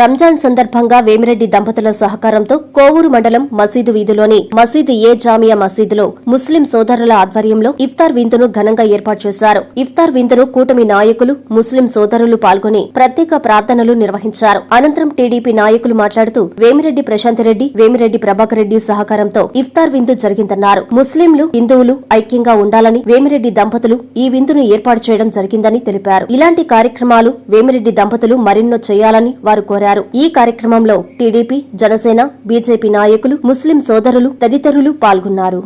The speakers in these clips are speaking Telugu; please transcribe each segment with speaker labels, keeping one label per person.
Speaker 1: రంజాన్ సందర్భంగా వేమిరెడ్డి దంపతుల సహకారంతో కోవూరు మండలం మసీదు వీధిలోని మసీదు ఏ జామియా మసీదులో ముస్లిం సోదరుల ఆధ్వర్యంలో ఇఫ్తార్ విందును ఘనంగా ఏర్పాటు చేశారు. ఇఫ్తార్ విందును కూటమి నాయకులు ముస్లిం సోదరులు పాల్గొని ప్రత్యేక ప్రార్థనలు నిర్వహించారు. అనంతరం టీడీపీ నాయకులు మాట్లాడుతూ వేమిరెడ్డి ప్రశాంత్ రెడ్డి వేమిరెడ్డి ప్రభాకర్ రెడ్డి సహకారంతో ఇఫ్తార్ విందు జరిగిందన్నారు. ముస్లింలు హిందువులు ఐక్యంగా ఉండాలని వేమిరెడ్డి దంపతులు ఈ విందును ఏర్పాటు చేయడం జరిగిందని తెలిపారు. ఇలాంటి కార్యక్రమాలు వేమిరెడ్డి దంపతులు మరెన్నో చేయాలని వారు కోరారు. ఈ కార్యక్రమంలో టీడీపీ జనసేన బీజేపీ నాయకులు ముస్లిం సోదరులు తదితరులు పాల్గొన్నారు.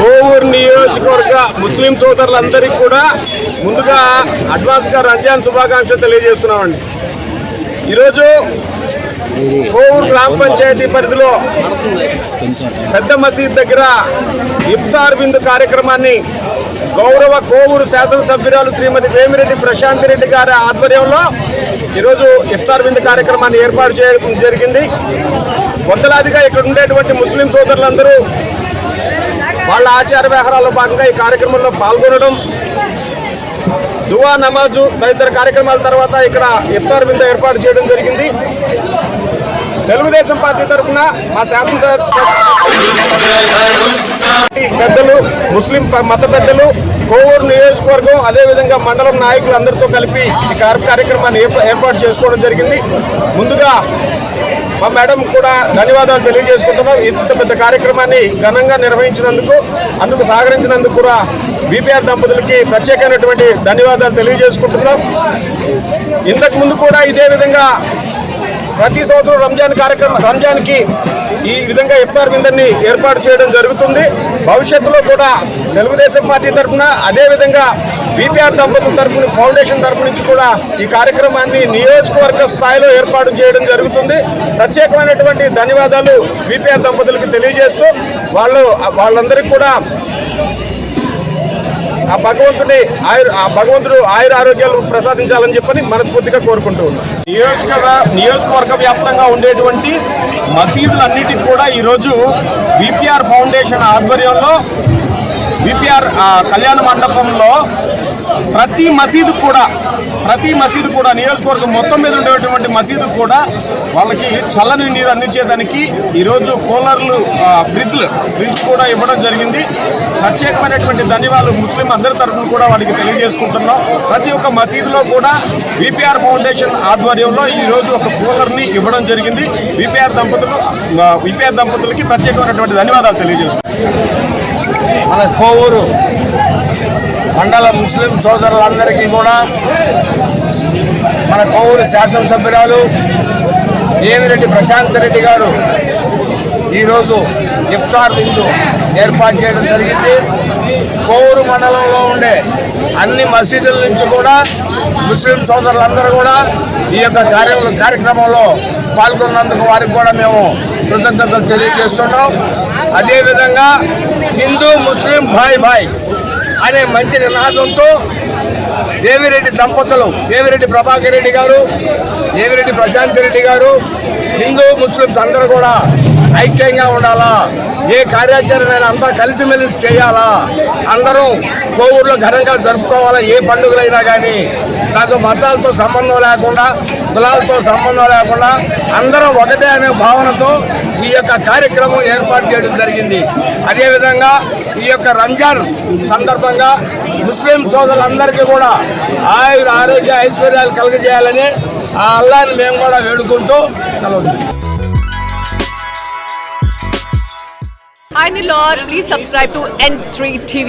Speaker 2: కోవూరు నియోజకవర్గ ముస్లిం సోదరులందరికీ కూడా ముందుగా అడ్వాన్స్గా రంజాన్ శుభాకాంక్షలు తెలియజేస్తున్నామండి. ఈరోజు కోవూరు గ్రామ పంచాయతీ పరిధిలో పెద్ద మసీద్ దగ్గర ఇఫ్తార్ బిందు కార్యక్రమాన్ని గౌరవ కోవూరు శాసనసభ్యురాలు శ్రీమతి వేమిరెడ్డి ప్రశాంత్ రెడ్డి గారి ఆధ్వర్యంలో ఈరోజు ఇఫ్తార్ బిందు కార్యక్రమాన్ని ఏర్పాటు చేయడం జరిగింది. వందలాదిగా ఇక్కడ ఉండేటువంటి ముస్లిం సోదరులందరూ వాళ్ళ ఆచార వ్యవహారాల్లో భాగంగా ఈ కార్యక్రమంలో పాల్గొనడం దువా నమాజు తదితర కార్యక్రమాల తర్వాత ఇక్కడ ఇఫ్తార్ విందు ఏర్పాటు చేయడం జరిగింది. తెలుగుదేశం పార్టీ తరఫున మా శాసనసభ పెద్దలు ముస్లిం ప- మత పెద్దలు కోవూరు నియోజకవర్గం అదేవిధంగా మండలం నాయకులు అందరితో కలిపి ఈ కార్యక్రమాన్ని ఏర్పాటు చేసుకోవడం జరిగింది. ముందుగా మా మేడం కూడా ధన్యవాదాలు తెలియజేసుకుంటున్నాం. ఇంత పెద్ద కార్యక్రమాన్ని ఘనంగా నిర్వహించినందుకు అందుకు సహకరించినందుకు కూడా బీపీఆర్ దంపతులకి ప్రత్యేకమైనటువంటి ధన్యవాదాలు తెలియజేసుకుంటున్నాం. ఇంతకు ముందు కూడా ఇదే విధంగా ప్రతి సంవత్సరం రంజాన్ కార్యక్రమం రంజాన్కి ఈ విధంగా ఇఫ్తార్ విందర్ని ఏర్పాటు చేయడం జరుగుతుంది. భవిష్యత్తులో కూడా తెలుగుదేశం పార్టీ తరఫున అదేవిధంగా బీపీఆర్ దంపతుల తరఫున ఫౌండేషన్ తరఫు నుంచి కూడా ఈ కార్యక్రమాన్ని నియోజకవర్గ స్థాయిలో ఏర్పాటు చేయడం జరుగుతుంది. ప్రత్యేకమైనటువంటి ధన్యవాదాలు బీపీఆర్ దంపతులకు తెలియజేస్తూ వాళ్ళు వాళ్ళందరికీ కూడా ఆ భగవంతుని ఆయుర్ ఆ భగవంతుడు ఆయుర ఆరోగ్యాలు ప్రసాదించాలని చెప్పని మనస్ఫూర్తిగా కోరుకుంటూ ఉన్నాం. నియోజకవర్గ నియోజకవర్గ వ్యాప్తంగా ఉండేటువంటి మసీదులన్నిటికి కూడా ఈరోజు బీపీఆర్ ఫౌండేషన్ ఆధ్వర్యంలో బీపీఆర్ కళ్యాణ మండపంలో ప్రతి మసీదు కూడా ప్రతి మసీదు కూడా నియోజకవర్గం మొత్తం మీద ఉండేటువంటి మసీదు కూడా వాళ్ళకి చల్లని నీరు అందించేదానికి ఈరోజు కూలర్లు ఫ్రిడ్జ్లు ఫ్రిడ్జ్ కూడా ఇవ్వడం జరిగింది. ప్రత్యేకమైనటువంటి ధన్యవాదాలు ముస్లిం అందరి తరఫున కూడా వాళ్ళకి తెలియజేసుకుంటున్నాం. ప్రతి ఒక్క మసీదులో కూడా విపిఆర్ ఫౌండేషన్ ఆధ్వర్యంలో ఈరోజు ఒక కూలర్ని ఇవ్వడం జరిగింది. విపిఆర్ దంపతులు విపిఆర్ దంపతులకి ప్రత్యేకమైనటువంటి ధన్యవాదాలు తెలియజేస్తున్నాం
Speaker 3: మన కోవూరు మండల ముస్లిం సోదరులందరికీ కూడా మన కోవూరు శాసనసభ్యురాలు ఏమిరెడ్డి ప్రశాంత్ రెడ్డి గారు ఈరోజు ఇఫ్తార్ విందు ఏర్పాటు చేయడం జరిగింది. కోవూరు మండలంలో ఉండే అన్ని మసీదుల నుంచి కూడా ముస్లిం సోదరులందరూ కూడా ఈ యొక్క కార్య కార్యక్రమంలో పాల్గొన్నందుకు వారికి కూడా మేము కృతజ్ఞతలు తెలియజేస్తున్నాం. అదేవిధంగా హిందూ ముస్లిం భాయ్ భాయ్ అనే మంచి నినాదంతో దేవిరెడ్డి దంపతులు దేవిరెడ్డి ప్రభాకర్ రెడ్డి గారు దేవిరెడ్డి ప్రశాంత్ రెడ్డి గారు హిందూ ముస్లిమ్స్ అందరూ కూడా ఐక్యంగా ఉండాలా? ఏ కార్యాచరణ అంతా కలిసిమెలిసి చేయాలా? అందరూ కోవూరులో ఘనంగా జరుపుకోవాలా? ఏ పండుగలైనా కానీ నాకు మతాలతో సంబంధం లేకుండా కులాలతో సంబంధం లేకుండా అందరం ఒకటే అనే భావనతో ఈ యొక్క కార్యక్రమం ఏర్పాటు చేయడం జరిగింది. అదేవిధంగా ఈ యొక్క రంజాన్ సందర్భంగా ముస్లిం సోదరులందరికీ కూడా ఆయుర ఆరోగ్య ఐశ్వర్యాలు కలుగజేయాలని ఆ అల్లాన్ని మేము కూడా వేడుకుంటూ సెలవు తీసుకుంటాం.
Speaker 4: Hi Nilor, please subscribe to N3 TV.